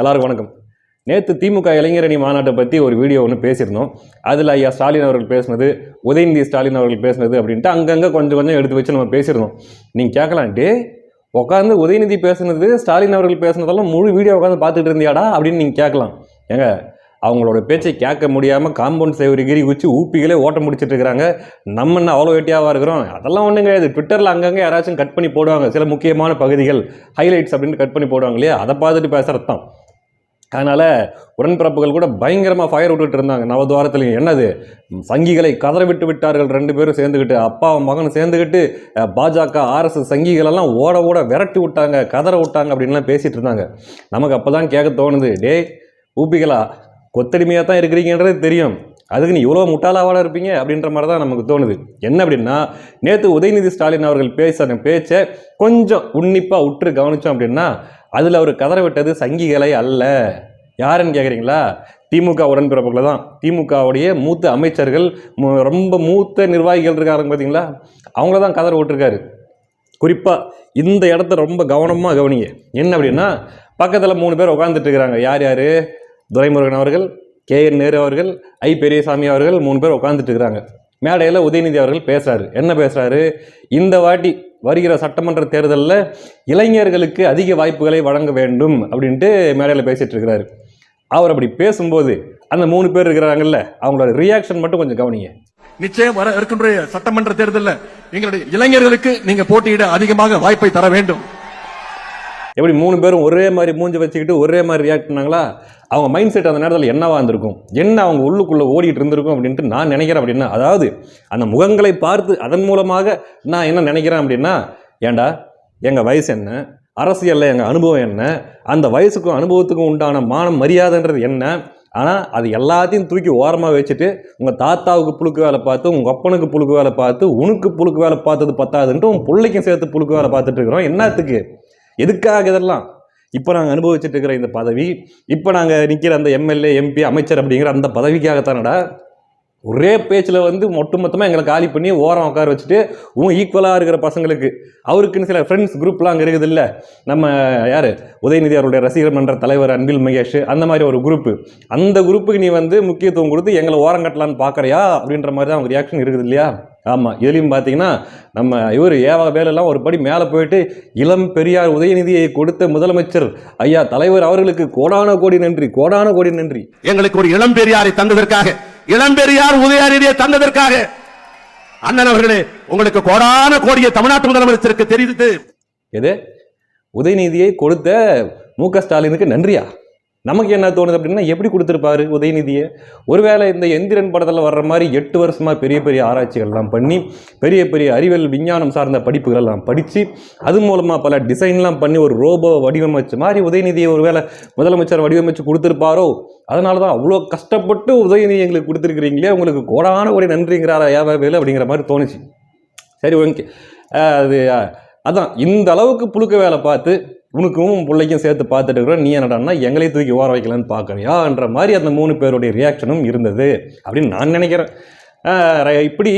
எல்லாருக்கும் வணக்கம். நேற்று திமுக இளைஞரணி மாநாட்டை பற்றி ஒரு வீடியோ ஒன்று பேசியிருந்தோம். அதில் ஐயா ஸ்டாலின் அவர்கள் பேசினது உதயநிதி ஸ்டாலின் அவர்கள் பேசினது அப்படின்ட்டு அங்கங்கே கொஞ்சம் கொஞ்சம் எடுத்து வச்சு நம்ம பேசியிருந்தோம். நீங்கள் கேட்கலான்ட்டு உட்காந்து உதயநிதி பேசுனது ஸ்டாலின் அவர்கள் பேசுனதெல்லாம் முழு வீடியோ உட்காந்து பார்த்துட்டு இருந்தியாடா? அப்படின்னு நீங்கள் கேட்கலாம். ஏங்க அவங்களோட பேச்சை கேட்க முடியாமல் காம்பவுண்ட் சேவரி கிரி வச்சு ஊப்பிகளே ஓட்ட முடிச்சிட்டு இருக்கிறாங்க. நம்ம என்ன அவ்வளோ வெட்டியாவாக இருக்கிறோம்? அதெல்லாம் ஒன்றும் கிடையாது. ட்விட்டரில் அங்கங்கே யாராச்சும் கட் பண்ணி போடுவாங்க. சில முக்கியமான பகுதிகள் ஹைலைட்ஸ் அப்படின்னு கட் பண்ணி போடுவாங்க இல்லையா? அதை பார்த்துட்டு பேசுகிறது தான் அதனால் உடன்பிறப்புகள் கூட பயங்கரமாக ஃபயர் விட்டுட்டு இருந்தாங்க. நவதுவாரத்துலையும். என்னது? சங்கிகளை கதற விட்டு விட்டார்கள் ரெண்டு பேரும் சேர்ந்துக்கிட்டு அப்பா மகன் சேர்ந்துக்கிட்டு பாஜக ஆர்எஸ்எஸ் சங்கிகளெல்லாம் ஓட ஓட விரட்டி விட்டாங்க கதற விட்டாங்க அப்படின்லாம் பேசிகிட்டு இருந்தாங்க. நமக்கு அப்போ தான் கேட்க தோணுது டேய் ஊப்பிகளா கொத்தடிமையாக தான் இருக்கிறீங்கன்றது தெரியும். அதுக்கு நீ இவ்வளோ முட்டாளாவாட இருப்பீங்க? அப்படின்ற மாதிரி தான் நமக்கு தோணுது. என்ன அப்படின்னா நேற்று உதயநிதி ஸ்டாலின் அவர்கள் பேசின பேச்சை கொஞ்சம் உன்னிப்பாக உற்று கவனித்தோம் அப்படின்னா அதில் அவர் கதற விட்டது சங்கிகளை அல்ல. யாருன்னு கேட்குறீங்களா திமுக உடன்பிறப்புகளை தான். திமுகவுடைய மூத்த அமைச்சர்கள் மு- ரொம்ப மூத்த நிர்வாகிகள் இருக்காங்க பார்த்தீங்களா அவங்கள தான் கதற விட்டுருக்காரு. குறிப்பாக இந்த இடத்த ரொம்ப கவனமாக கவனிங்க. என்ன அப்படின்னா பக்கத்தில் மூணு பேர் உட்காந்துட்டு இருக்கிறாங்க யார் யார்? துரைமுருகன் அவர்கள் கே என் நேரு அவர்கள் ஐ பெரியசாமி அவர்கள் மூணு பேர் உட்காந்துட்டு இருக்கிறாங்க மேடையில் உதயநிதி அவர்கள் பேசுகிறாரு என்ன பேசுகிறாரு இந்த வாட்டி வருகிற சட்டமன்ற தேர்தலில் இளைஞர்களுக்கு அதிக வாய்ப்புகளை வழங்க வேண்டும் அப்படின்ட்டு மேடையில் பேசிட்டு இருக்கிறாரு. அவர் அப்படி பேசும்போது அந்த மூணு பேர் இருக்கிறாங்கல்ல அவங்களோட ரியாக்ஷன் மட்டும் கொஞ்சம் கவனிங்க. நிச்சயம் வர இருக்கின்ற சட்டமன்ற தேர்தலில் எங்களுடைய இளைஞர்களுக்கு நீங்க போட்டியிட அதிகமாக வாய்ப்பை தர வேண்டும். எப்படி மூணு பேரும் ஒரே மாதிரி மூஞ்சி வச்சுக்கிட்டு ஒரே மாதிரி ரியாக்ட் பண்ணாங்களா? அவங்க மைண்ட் செட் அந்த நேரத்தில் என்னவாக இருந்திருக்கும்? என்ன அவங்க உள்ளுக்குள்ளே ஓடிட்டு இருந்திருக்கும் அப்படின்ட்டு நான் நினைக்கிறேன் அப்படின்னா அதாவது அந்த முகங்களை பார்த்து அதன் மூலமாக நான் என்ன நினைக்கிறேன் அப்படின்னா ஏண்டா எங்கள் வயசு என்ன? அரசியலில் எங்கள் அனுபவம் என்ன? அந்த வயசுக்கும் அனுபவத்துக்கும் உண்டான மானம் மரியாதைன்றது என்ன? ஆனால் அது எல்லாத்தையும் தூக்கி ஓரமாக வச்சுட்டு உங்கள் தாத்தாவுக்கு புழுக்கு வேலை பார்த்து உங்கள் அப்பனுக்கு புழுக்கு வேலை பார்த்து உனக்கு புழுக்கு வேலை பார்த்தது பத்தாதுன்ட்டு உன் பிள்ளைக்கும் சேர்த்து புழுக்கு வேலை பார்த்துட்டு இருக்கிறோம். என்னத்துக்கு? எதுக்காக இதெல்லாம்? இப்போ நாங்கள் அனுபவிச்சுட்டு இருக்கிற இந்த பதவி இப்போ நாங்கள் நிற்கிற அந்த எம்எல்ஏ எம்பி அமைச்சர் அப்படிங்கிற அந்த பதவிக்காகத்தானடா ஒரே பேச்சில் வந்து ஒட்டுமொத்தமாக எங்களை காலி பண்ணி ஓரம் உட்கார வச்சுட்டு உன் ஈக்குவலாக இருக்கிற பசங்களுக்கு அவருக்குன்னு சில ஃப்ரெண்ட்ஸ் குரூப்லாம் அங்கே இருக்குது இல்லை நம்ம யார்? உதயநிதி அவருடைய ரசிகர் மன்ற தலைவர் அன்பில் மகேஷ் அந்த மாதிரி ஒரு குரூப்பு அந்த குரூப்புக்கு நீ வந்து முக்கியத்துவம் கொடுத்து எங்களை ஓரம் கட்டலான்னு பார்க்குறியா அப்படின்ற மாதிரி தான் அவங்க ரியாக்ஷன் இருக்குது இல்லையா? ஆமாம் இதுலேயும் பார்த்தீங்கன்னா நம்ம இவர் ஏவா வேலெல்லாம் ஒரு படி மேலே போயிட்டு இளம் பெரியார் உதயநிதியை கொடுத்த முதலமைச்சர் ஐயா தலைவர் அவர்களுக்கு கோடான கோடி நன்றி கோடான கோடி நன்றி. எங்களுக்கு ஒரு இளம் பெரியாரை தந்ததற்காக இளம் பெரியார் உதயாநிதியை தந்ததற்காக அண்ணன் அவர்களே உங்களுக்கு கோடான கோடிய தமிழ்நாட்டு முதலமைச்சருக்கு தெரிவித்து எது? உதயநிதியை கொடுத்த மு க ஸ்டாலினுக்கு நன்றியா? நமக்கு என்ன தோணுது அப்படின்னா எப்படி கொடுத்துருப்பாரு உதயநிதியை? ஒருவேளை இந்த எந்திரன் படத்தில் வர்ற மாதிரி எட்டு வருஷமாக பெரிய பெரிய ஆராய்ச்சிகள்லாம் பண்ணி பெரிய பெரிய அறிவியல் விஞ்ஞானம் சார்ந்த படிப்புகள்லாம் படித்து அது மூலமாக பல டிசைன்லாம் பண்ணி ஒரு ரோபோ வடிவமைச்ச மாதிரி உதயநிதியை ஒருவேளை முதலமைச்சர் வடிவமைச்சு கொடுத்துருப்பாரோ? அதனால தான் அவ்வளோ கஷ்டப்பட்டு உதயநிதி எங்களுக்கு கொடுத்துருக்குறீங்களே உங்களுக்கு கோடான ஒரு நன்றிங்கிறாரா ஏவாவேலு அப்படிங்கிற மாதிரி தோணுச்சு. சரி ஓகே. அது அதான் இந்த அளவுக்கு புழுக்க வேலை பார்த்து உனக்கும் பிள்ளைக்கும் சேர்த்து பார்த்துட்டு இருக்கிறோம் நீ என்னடான்னா எங்களையும் தூக்கி ஓர வைக்கலான்னு பார்க்குறியான்ற மாதிரி அந்த மூணு பேருடைய ரியாக்ஷனும் இருந்தது அப்படின்னு நான் நினைக்கிறேன். இப்படி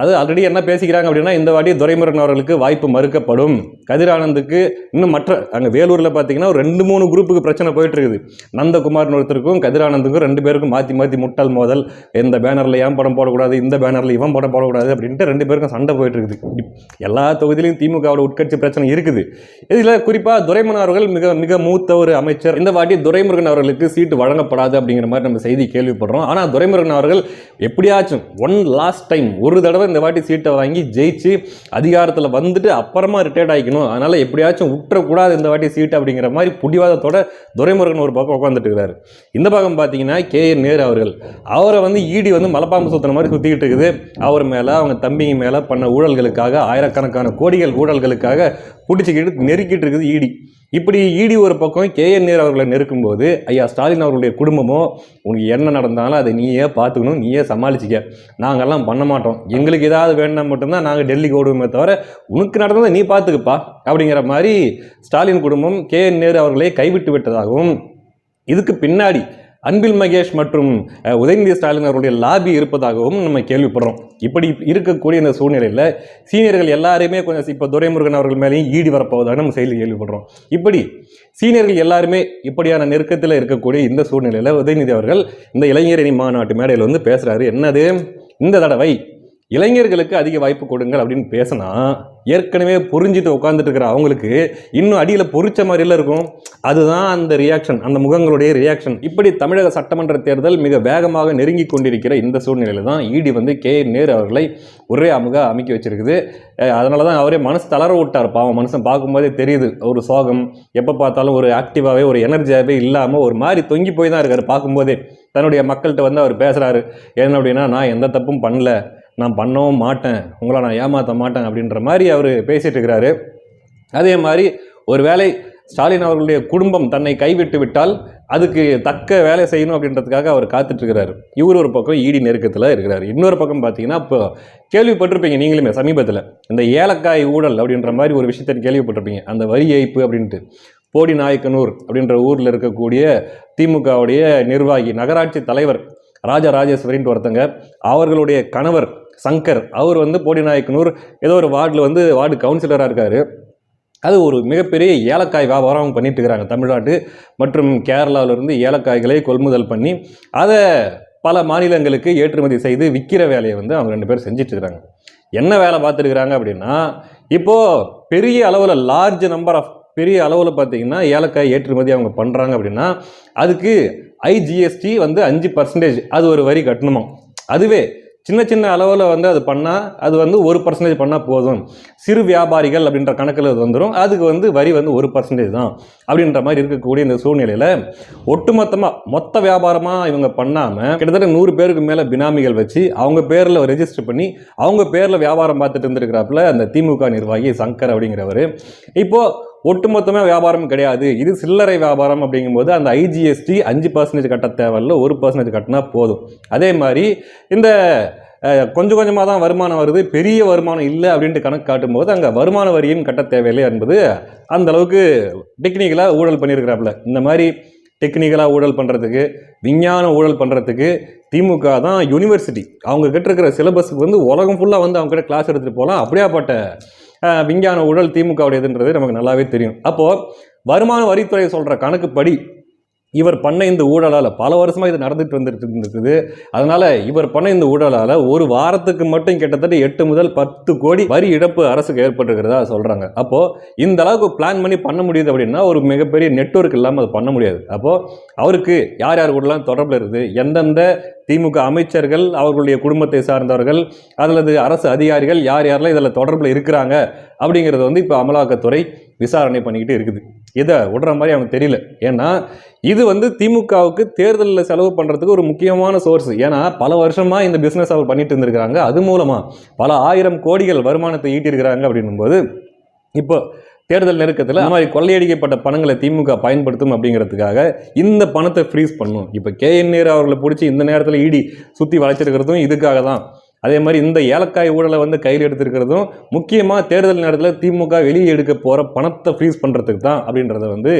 அது ஆல்ரெடி என்ன பேசிக்கிறாங்க அப்படின்னா இந்த வாட்டி துரைமுருகன் அவர்களுக்கு வாய்ப்பு மறுக்கப்படும். கதிரானந்துக்கு இன்னும் மற்ற அங்கே வேலூரில் பார்த்தீங்கன்னா ஒரு ரெண்டு மூணு குரூப்புக்கு பிரச்சனை போயிட்டு இருக்குது நந்தகுமார்னு ஒருத்தருக்கும் கதிரானந்துக்கும் ரெண்டு பேருக்கும் மாற்றி மாற்றி முட்டாள் மோதல். இந்த பேனரில் ஏன் படம் போடக்கூடாது இந்த பேனரில் இவன் படம் போடக்கூடாது அப்படின்ட்டு ரெண்டு பேருக்கும் சண்டை போயிட்டு இருக்குது எல்லா தொகுதியிலையும் திமுகவோட உட்கட்சி பிரச்சனை இருக்குது. இதில் குறிப்பாக துரைமுருகன் அவர்கள் மிக மிக மூத்த ஒரு அமைச்சர். இந்த வாட்டி துரைமுருகன் அவர்களுக்கு சீட்டு வழங்கப்படாது அப்படிங்கிற மாதிரி நம்ம செய்தி கேள்விப்படுறோம். ஆனால் துரைமுருகன் அவர்கள் எப்படியாச்சும் ஒன் லாஸ்ட் டைம் ஒரு தடவை இந்த வாட்டி சீட்டை வாங்கி ஜெயிச்சு அதிகாரத்தில் வந்துட்டு அப்புறமா ரிட்டையர்ட் ஆகிக்கணும். அதனால் எப்படியாச்சும் விட்டுறக்கூடாது இந்த வாட்டி சீட்டு அப்படிங்கிற மாதிரி புடிவாதத்தோட துரைமுருகன் ஒரு பக்கம் உட்காந்துட்டு இருக்கிறாரு இந்த பக்கம் பார்த்தீங்கன்னா கே என் நேரு அவர்கள். அவரை வந்து ஈடி வந்து மலப்பாம்பு சுத்தின மாதிரி சுற்றிக்கிட்டு இருக்குது. அவர் மேலே அவங்க தம்பிங்க மேலே பண்ண ஊழல்களுக்காக ஆயிரக்கணக்கான கோடிகள் ஊழல்களுக்காக பிடிச்சிக்கிட்டு நெருக்கிட்டு இருக்குது ஈடி இப்படி ஈடி ஒரு பக்கம் கேஎன் நேர் நேரு அவர்களை நெருக்கும்போது ஐயா ஸ்டாலின் அவர்களுடைய குடும்பமோ உனக்கு என்ன நடந்தாலும் அதை நீயே பார்த்துக்கணும் நீயே சமாளிச்சிக்க. நாங்கள்லாம் பண்ண மாட்டோம். எங்களுக்கு ஏதாவது வேணும்னா மட்டும்தான் நாங்கள் டெல்லிக்கு ஓடுவோமே தவிர உனக்கு நடந்ததை நீ பார்த்துக்குப்பா. அப்படிங்கிற மாதிரி ஸ்டாலின் குடும்பம் கேஎன் நேரு அவர்களை கைவிட்டு விட்டதாகவும் இதுக்கு பின்னாடி அன்பில் மகேஷ் மற்றும் உதயநிதி ஸ்டாலின் அவருடைய லாபி இருப்பதாகவும் நம்ம கேள்விப்படுறோம். இப்படி இருக்கக்கூடிய இந்த சூழ்நிலையில் சீனியர்கள் எல்லாருமே கொஞ்சம் இப்போ துரைமுருகன் அவர்கள் மேலேயும் ஈடி வரப்போவதாக நம்ம செய்தி கேள்விப்படுறோம். இப்படி சீனியர்கள் எல்லாருமே இப்படியான நெருக்கத்தில் இருக்கக்கூடிய இந்த சூழ்நிலையில் உதயநிதி அவர்கள் இந்த இளைஞரணி மாநாட்டு மேடையில் வந்து பேசுகிறாரு என்னது? இந்த தடவை இளைஞர்களுக்கு அதிக வாய்ப்பு கொடுங்கள் அப்படின்னு பேசினா ஏற்கனவே புரிஞ்சுட்டு உட்காந்துட்டு இருக்கிற அவங்களுக்கு இன்னும் அடியில் பொறிச்ச மாதிரிலாம் இருக்கும். அதுதான் அந்த ரியாக்ஷன் அந்த முகங்களுடைய ரியாக்ஷன் இப்படி தமிழக சட்டமன்ற தேர்தல் மிக வேகமாக நெருங்கி கொண்டிருக்கிற இந்த சூழ்நிலையில் தான் இடி வந்து கே. நேரு அவர்களை ஒரே அமுக அமைக்க வச்சிருக்குது. அதனால தான் அவரே மனசு தளர விட்டார். பாவம் மனுஷன் பார்க்கும்போதே தெரியுது. ஒரு சோகம் எப்போ பார்த்தாலும் ஒரு ஆக்டிவாகவே ஒரு எனர்ஜியாகவே இல்லாமல் ஒரு மாதிரி தொங்கி போய் தான் இருக்கார் பார்க்கும்போதே. தன்னுடைய மக்கள்கிட்ட வந்து அவர் பேசுகிறாரு என்ன அப்படின்னா நான் எந்த தப்பும் பண்ணல. நான் பண்ணவும் மாட்டேன் உங்களை நான் ஏமாற்ற மாட்டேன் அப்படின்ற மாதிரி அவர் பேசிகிட்டு இருக்கிறாரு. அதே மாதிரி ஒரு வேலை ஸ்டாலின் அவர்களுடைய குடும்பம் தன்னை கைவிட்டு விட்டால் அதுக்கு தக்க வேலை செய்யணும் அப்படின்றதுக்காக அவர் காத்துட்ருக்கிறார் இவர் ஒரு பக்கம் ஈடி நெருக்கத்தில் இருக்கிறார். இன்னொரு பக்கம் பார்த்தீங்கன்னா இப்போ கேள்விப்பட்டிருப்பீங்க நீங்களுமே சமீபத்தில் இந்த ஏலக்காய் ஊழல் அப்படின்ற மாதிரி ஒரு விஷயத்தை கேள்விப்பட்டிருப்பீங்க. அந்த வரி ஏய்ப்பு அப்படின்ட்டு போடி நாயக்கனூர் அப்படின்ற ஊரில் இருக்கக்கூடிய திமுகவுடைய நிர்வாகி நகராட்சி தலைவர் ராஜராஜேஸ்வரின்ட்டு ஒருத்தங்க அவர்களுடைய கணவர் சங்கர் அவர் வந்து போடிநாயக்கனூர் ஏதோ ஒரு வார்டில் வந்து வார்டு கவுன்சிலராக இருக்கார். அது ஒரு மிகப்பெரிய ஏலக்காய் வியாபாரம் அவங்க பண்ணிட்டு இருக்கிறாங்க தமிழ்நாட்டு மற்றும் கேரளாவிலிருந்து ஏலக்காய்களை கொள்முதல் பண்ணி அதை பல மாநிலங்களுக்கு ஏற்றுமதி செய்து விற்கிற வேலையை வந்து அவங்க ரெண்டு பேரும் செஞ்சிட்ருக்கிறாங்க என்ன வேலை பார்த்துருக்குறாங்க அப்படின்னா இப்போது பெரிய அளவில் லார்ஜ் நம்பர் ஆஃப் பெரிய அளவில் பார்த்தீங்கன்னா ஏலக்காய் ஏற்றுமதி அவங்க பண்ணுறாங்க அப்படின்னா அதுக்கு ஐஜிஎஸ்டி வந்து அஞ்சு பர்சன்டேஜ் அது ஒரு வரி கட்டணுமா? அதுவே சின்ன சின்ன அளவில் வந்து அது பண்ணால் அது வந்து ஒரு பர்சன்டேஜ் பண்ணால் போதும். சிறு வியாபாரிகள் அப்படின்ற கணக்கில் அது வந்துடும் அதுக்கு வந்து வரி வந்து ஒரு பர்சன்டேஜ் தான் அப்படின்ற மாதிரி இருக்கக்கூடிய இந்த சூழ்நிலையில் ஒட்டுமொத்தமாக மொத்த வியாபாரமாக இவங்க பண்ணாமல் கிட்டத்தட்ட நூறு பேருக்கு மேலே பினாமிகள் வச்சு அவங்க பேரில் ரெஜிஸ்டர் பண்ணி அவங்க பேரில் வியாபாரம் பார்த்துட்டு இருந்திருக்கிறாப்புல அந்த திமுக நிர்வாகி சங்கர் அப்படிங்கிறவர். இப்போது ஒட்டுமொத்தமாக வியாபாரம் கிடையாது. இது சில்லறை வியாபாரம் அப்படிங்கும்போது அந்த ஐஜிஎஸ்டி அஞ்சு பர்சன்டேஜ் கட்ட தேவையில்ல ஒரு பர்சன்டேஜ் கட்டினா போதும். அதே மாதிரி இந்த கொஞ்சம் கொஞ்சமாக தான் வருமானம் வருது பெரிய வருமானம் இல்லை அப்படின்ட்டு கணக்கு காட்டும்போது அங்கே வருமான வரியும் கட்ட தேவையில்லை என்பது அந்த அளவுக்கு டெக்னிக்கலாக ஊழல் பண்ணியிருக்கிறாப்புல. இந்த மாதிரி டெக்னிக்கலாக ஊழல் பண்ணுறதுக்கு விஞ்ஞான ஊழல் பண்ணுறதுக்கு திமுக தான் யூனிவர்சிட்டி அவங்க கிட்ட இருக்கிற சிலபஸுக்கு வந்து உலகம் ஃபுல்லாக வந்து அவங்க கிட்ட கிளாஸ் எடுத்துகிட்டு போகலாம். அப்படியாப்பட்ட விஞ்ஞான ஊழல் திமுகவுடையதுன்றது நமக்கு நல்லாவே தெரியும். அப்போது வருமான வரித்துறை சொல்கிற கணக்குப்படி இவர் பண்ண இந்த ஊழலால் பல வருஷமாக இது நடந்துட்டு வந்துட்டு இருந்திருக்குது அதனால் இவர் பண்ண இந்த ஊழலால் ஒரு வாரத்துக்கு மட்டும் கிட்டத்தட்ட எட்டு முதல் பத்து கோடி வரி இழப்பு அரசுக்கு ஏற்பட்டிருக்கிறதா சொல்கிறாங்க அப்போது இந்த அளவுக்கு பிளான் பண்ணி பண்ண முடியுது அப்படின்னா ஒரு மிகப்பெரிய நெட்வொர்க் இல்லாமல் அது பண்ண முடியாது. அப்போது அவருக்கு யார் யார் கூடலாம் தொடர்பில் இருக்குது? எந்தெந்த திமுக அமைச்சர்கள் அவர்களுடைய குடும்பத்தை சார்ந்தவர்கள் அல்லது அரசு அதிகாரிகள் யார் யாரெல்லாம் இதில் தொடர்பில் இருக்கிறாங்க அப்படிங்கிறது வந்து இப்போ அமலாக்கத்துறை விசாரணை பண்ணிக்கிட்டு இருக்குது. இதை விடுற மாதிரி அவனுக்கு தெரியல. ஏன்னா இது வந்து திமுகவுக்கு தேர்தலில் செலவு பண்ணுறதுக்கு ஒரு முக்கியமான சோர்ஸ் ஏன்னா பல வருஷமாக இந்த பிஸ்னஸ் அவர் பண்ணிட்டு இருந்திருக்கிறாங்க. அது மூலமாக பல ஆயிரம் கோடிகள் வருமானத்தை ஈட்டியிருக்கிறாங்க அப்படின்னும்போது இப்போ தேர்தல் நெருக்கத்தில் இந்த மாதிரி கொள்ளையடிக்கப்பட்ட பணங்களை திமுக பயன்படுத்தும் அப்படிங்கிறதுக்காக இந்த பணத்தை ஃப்ரீஸ் பண்ணும். இப்போ கேஎன் நேரு அவர்களை பிடிச்சி இந்த நேரத்தில் இடி சுற்றி வளைச்சிருக்கிறதும் இதுக்காக தான் அதே மாதிரி இந்த ஏலக்காய் ஊழலை வந்து கையில் எடுத்திருக்கிறதும் முக்கியமாக தேர்தல் நேரத்தில் திமுக வெளியே எடுக்க போகிற பணத்தை ஃப்ரீஸ் பண்ணுறதுக்கு தான் அப்படின்றத வந்து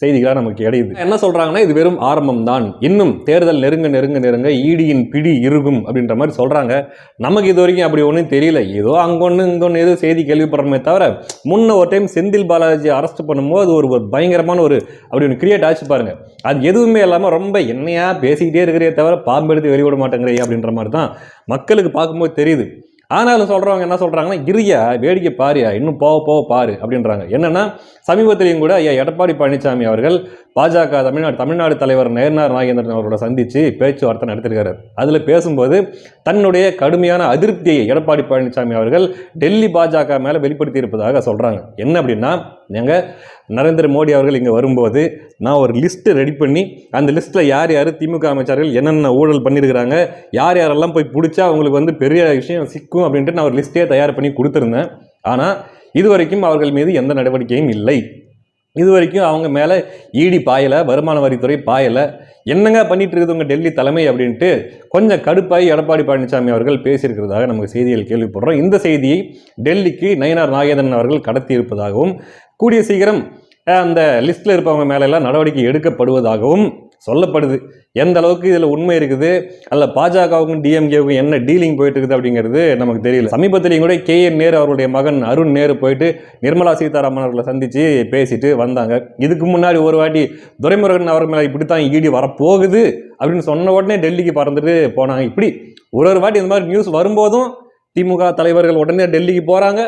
செய்திகளாக நமக்கு இடையுது என்ன சொல்கிறாங்கன்னா இது வெறும் ஆரம்பம் தான் இன்னும் தேர்தல் நெருங்க நெருங்க நெருங்க ஈடியின் பிடி இருக்கும் அப்படின்ற மாதிரி சொல்கிறாங்க நமக்கு இது வரைக்கும் அப்படி ஒன்றும் தெரியல. ஏதோ அங்கொன்று இங்கொன்று ஏதோ செய்தி கேள்விப்படுறோமே தவிர முன்ன ஒரு டைம் செந்தில் பாலாஜி அரெஸ்ட் பண்ணும்போது அது ஒரு ஒரு பயங்கரமான ஒரு அப்படி ஒன்று கிரியேட் ஆச்சு பாருங்கள் அது எதுவுமே இல்லாமல் ரொம்ப என்னையா பேசிக்கிட்டே இருக்கிறே தவிர பாம்பு எடுத்து வெளிவிட மாட்டேங்கிறே அப்படின்ற மாதிரி தான் மக்களுக்கு பார்க்க பார்க்கும்போது தெரியுது. ஆனாலும் சொல்கிறவங்க என்ன சொல்கிறாங்கன்னா இரியா வேடிக்கை பாரியா இன்னும் போக போக பாரு அப்படின்றாங்க. என்னென்னா சமீபத்திலையும் கூட ஐயா எடப்பாடி பழனிசாமி அவர்கள் பாஜக தமிழ்நாடு தமிழ்நாடு தலைவர் நேர்னார் நாகேந்திரன் அவரோட சந்தித்து பேச்சுவார்த்தை நடத்திருக்காரு அதில் பேசும்போது தன்னுடைய கடுமையான அதிருப்தியை எடப்பாடி பழனிசாமி அவர்கள் டெல்லி பாஜக மேலே வெளிப்படுத்தி இருப்பதாக சொல்கிறாங்க என்ன அப்படின்னா எங்கள் நரேந்திர மோடி அவர்கள் இங்கே வரும்போது நான் ஒரு லிஸ்ட்டு ரெடி பண்ணி அந்த லிஸ்ட்டில் யார் யார் திமுக அமைச்சர்கள் என்னென்ன ஊழல் பண்ணியிருக்கிறாங்க யார் யாரெல்லாம் போய் பிடிச்சா அவங்களுக்கு வந்து பெரிய விஷயம் சிக்கும் அப்படின்ட்டு நான் ஒரு லிஸ்ட்டே தயார் பண்ணி கொடுத்துருந்தேன். ஆனால் இதுவரைக்கும் அவர்கள் மீது எந்த நடவடிக்கையும் இல்லை. இது வரைக்கும் அவங்க மேலே ஈடி பாயலை வருமான வரித்துறை பாயலை. என்னங்க பண்ணிட்டு இருக்குது உங்கள் டெல்லி தலைமை அப்படின்ட்டு கொஞ்சம் கடுப்பாகி எடப்பாடி பழனிசாமி அவர்கள் பேசியிருக்கிறதாக நமக்கு செய்திகள் கேள்விப்படுறோம். இந்த செய்தியை டெல்லிக்கு நயினார் நாகேந்திரன் அவர்கள் கடத்தி இருப்பதாகவும் கூடிய சீக்கிரம் அந்த லிஸ்ட்டில் இருப்பவங்க மேலெல்லாம் நடவடிக்கை எடுக்கப்படுவதாகவும் சொல்லப்படுது. எந்த அளவுக்கு இதில் உண்மை இருக்குது அல்ல பாஜகவுக்கும் டிஎம்கேவுக்கும் என்ன டீலிங் போயிட்டு இருக்குது அப்படிங்கிறது நமக்கு தெரியல. சமீபத்திலையும் கூட கே என் நேரு அவருடைய மகன் அருண் நேரு போயிட்டு நிர்மலா சீதாராமன் அவர்களை சந்தித்து பேசிட்டு வந்தாங்க. இதுக்கு முன்னாடி ஒரு வாட்டி துரைமுருகன் அவர் மேலே இப்படி தான் ஈடி வரப்போகுது அப்படின்னு சொன்ன உடனே டெல்லிக்கு பறந்துட்டு போனாங்க. இப்படி ஒரு ஒரு வாட்டி இந்த மாதிரி நியூஸ் வரும்போதும் திமுக தலைவர்கள் உடனே டெல்லிக்கு போகிறாங்க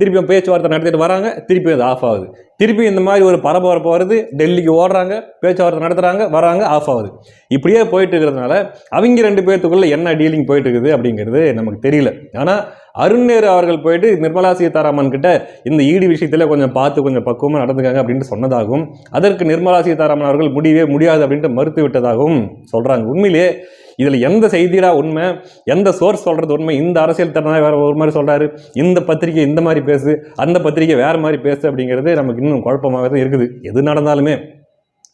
திருப்பியும் பேச்சுவார்த்தை நடத்திட்டு வராங்க. திருப்பியும் அது ஆஃப் ஆகுது. திருப்பி இந்த மாதிரி ஒரு பரபரப்பு வருது டெல்லிக்கு ஓடுறாங்க பேச்சுவார்த்தை நடத்துகிறாங்க வராங்க ஆஃப் ஆகுது. இப்படியே போயிட்டு இருக்கிறதுனால அவங்க ரெண்டு பேர்த்துக்குள்ளே என்ன டீலிங் போயிட்டு இருக்குது அப்படிங்கிறது நமக்கு தெரியல. ஆனால் அருண் நேரு அவர்கள் போயிட்டு நிர்மலா சீதாராமன் கிட்ட இந்த ஈடி விஷயத்தில் கொஞ்சம் பார்த்து கொஞ்சம் பக்குவமாக நடந்துக்காங்க அப்படின்ட்டு சொன்னதாகவும் அதற்கு நிர்மலா சீதாராமன் அவர்கள் முடியவே முடியாது அப்படின்ட்டு மறுத்து விட்டதாகவும் சொல்கிறாங்க உண்மையிலேயே இதில் எந்த செய்திடா உண்மை எந்த சோர்ஸ் சொல்கிறது உண்மை இந்த அரசியல் திறனாக வேறு ஒரு மாதிரி சொல்கிறாரு இந்த பத்திரிகை இந்த மாதிரி பேசு அந்த பத்திரிகை வேறு மாதிரி பேசு அப்படிங்கிறது நமக்கு இன்னும் குழப்பமாக தான் இருக்குது. எது நடந்தாலுமே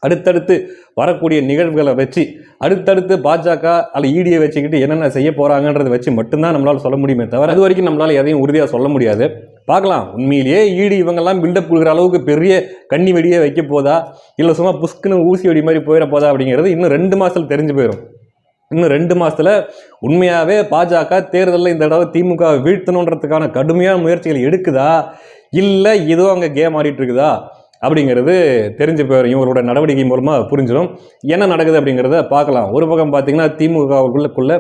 அடுத்தடுத்து வரக்கூடிய நிகழ்வுகளை வச்சு அடுத்தடுத்து பாஜக அல்ல ஈடியை வச்சுக்கிட்டு என்னென்ன செய்ய போகிறாங்கன்றதை வச்சு மட்டும்தான் நம்மளால் சொல்ல முடியுமே தவிர அது வரைக்கும் நம்மளால் எதையும் உறுதியாக சொல்ல முடியாது. பார்க்கலாம். உண்மையிலேயே ஈடி இவங்கெல்லாம் பில்டப் கொடுக்குற அளவுக்கு பெரிய கண்ணி வெடியே வைக்க போதா? இல்லை சும்மா புஷ்குன்னு ஊசி வெடி மாதிரி போயிட போதா அப்படிங்கிறது இன்னும் ரெண்டு மாதத்தில் தெரிஞ்சு போயிடும் இன்னும் ரெண்டு மாதத்தில் உண்மையாகவே பாஜக தேர்தலில் இந்த தடவை திமுக வீழ்த்தணுன்றதுக்கான கடுமையான முயற்சிகள் எடுக்குதா? இல்லை ஏதோ அங்கே கேம் ஆடிட்டு இருக்குதா அப்படிங்கிறது தெரிஞ்சு போயிடும் இவங்களோட நடவடிக்கை மூலமாக புரிஞ்சிடும். என்ன நடக்குது அப்படிங்கிறத பார்க்கலாம். ஒரு பக்கம் பார்த்தீங்கன்னா திமுகவுக்குள்ளக்குள்ள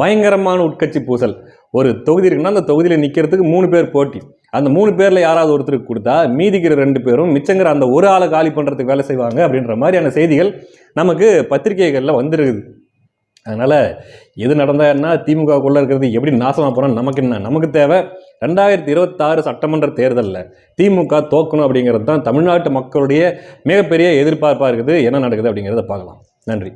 பயங்கரமான உட்கட்சி பூசல். ஒரு தொகுதி இருக்குன்னா அந்த தொகுதியில் நிற்கிறதுக்கு மூணு பேர் போட்டி. அந்த மூணு பேரில் யாராவது ஒருத்தருக்கு கொடுத்தா மீதிக்கிற ரெண்டு பேரும் மிச்சங்கிற அந்த ஒரு ஆளை காலி பண்ணுறதுக்கு வேலை செய்வாங்க அப்படின்ற மாதிரியான செய்திகள் நமக்கு பத்திரிகைகளில் வந்துருக்குது. அதனால் எது நடந்தாருன்னா திமுகவுக்குள்ளே இருக்கிறது எப்படி நாசமாக போனால் நமக்கு என்ன? நமக்கு தேவை. ரெண்டாயிரத்தி இருபத்தாறு சட்டமன்ற தேர்தலில் திமுக தோக்கணும் அப்படிங்கிறது தான் தமிழ்நாட்டு மக்களுடைய மிகப்பெரிய எதிர்பார்ப்பாக இருக்குது. என்ன நடக்குது அப்படிங்கிறத பார்க்கலாம். நன்றி.